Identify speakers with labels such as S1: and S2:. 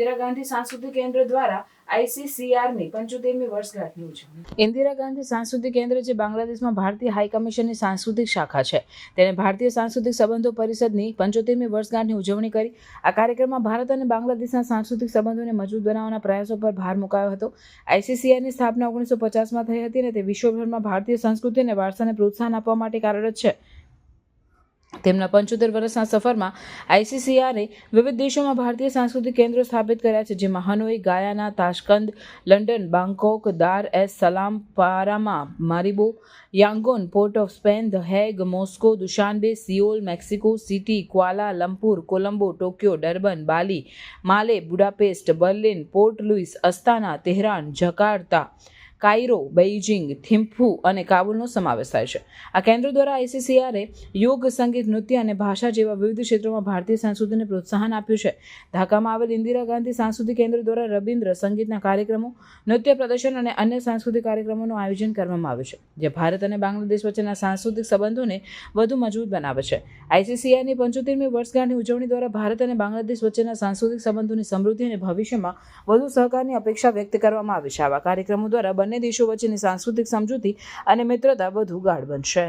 S1: ઇન્દિરા ગાંધી સાંસ્કૃતિક કેન્દ્ર દ્વારા આઈસીસીઆરની પંચોતેરમી વર્ષગાંઠની ઉજવણી. ઇન્દિરા ગાંધી સાંસ્કૃતિક કેન્દ્ર જે બાંગ્લાદેશમાં ભારતીય હાઈ કમિશનની સાંસ્કૃતિક શાખા છે. તેણે ભારતીય સાંસ્કૃતિક સંબંધો પરિષદની પંચોતેરમી વર્ષગાંઠની ઉજવણી કરી. આ કાર્યક્રમમાં ભારત અને બાંગ્લાદેશના સાંસ્કૃતિક સંબંધોને મજબૂત બનાવવાના પ્રયાસો પર ભાર મુકાયો હતો. આઈસીસીઆરની સ્થાપના ઓગણીસો પચાસમાં થઈ હતી અને તે વિશ્વભરમાં ભારતીય સંસ્કૃતિ અને વારસાને પ્રોત્સાહન આપવા માટે કાર્યરત છે. તેમના પંચોતેર વર્ષના સફરમાં આઈસીસીઆરે વિવિધ દેશોમાં ભારતીય સાંસ્કૃતિક કેન્દ્રો સ્થાપિત કર્યા છે, જેમાં Hanoi, ગાયાના, તાશકંદ, London, Bangkok, Dar es Salaam, Paramaribo, Yangon, Port of Spain, the Hague, Moscow, Dushanbe, Seoul, Mexico, City, Kuala, Lumpur, Colombo, Tokyo, Durban, Bali, Male, Budapest, Berlin, Port Louis, Astana, Tehran, Jakarta Cairo Beijing Thimphu અને કાબુલનો સમાવેશ થાય છે. આ કેન્દ્રો દ્વારા આઈસીસીઆરે યોગ, સંગીત, નૃત્ય અને ભાષા જેવા વિવિધ ક્ષેત્રોમાં ભારતીય સંસ્કૃતિને પ્રોત્સાહન આપ્યું છે. ઢાકામાં આવેલ ઇન્દિરા ગાંધી સાંસ્કૃતિક કેન્દ્ર દ્વારા રવિન્દ્ર સંગીતના કાર્યક્રમો, નૃત્ય પ્રદર્શન અને અન્ય સાંસ્કૃતિક કાર્યક્રમોનું આયોજન કરવામાં આવ્યું છે, જે ભારત અને બાંગ્લાદેશ વચ્ચેના સાંસ્કૃતિક સંબંધોને વધુ મજબૂત બનાવે છે. આઈસીસીઆરની પંચોતેરમી વર્ષગાંઠની ઉજવણી દ્વારા ભારત અને બાંગ્લાદેશ વચ્ચેના સાંસ્કૃતિક સંબંધોની સમૃદ્ધિ અને ભવિષ્યમાં વધુ સહકારની અપેક્ષા વ્યક્ત કરવામાં આવી છે. આવા કાર્યક્રમો દ્વારા બંને દેશો વચ્ચેની સાંસ્કૃતિક સમજૂતી અને મિત્રતા વધુ ગાઢ બનશે.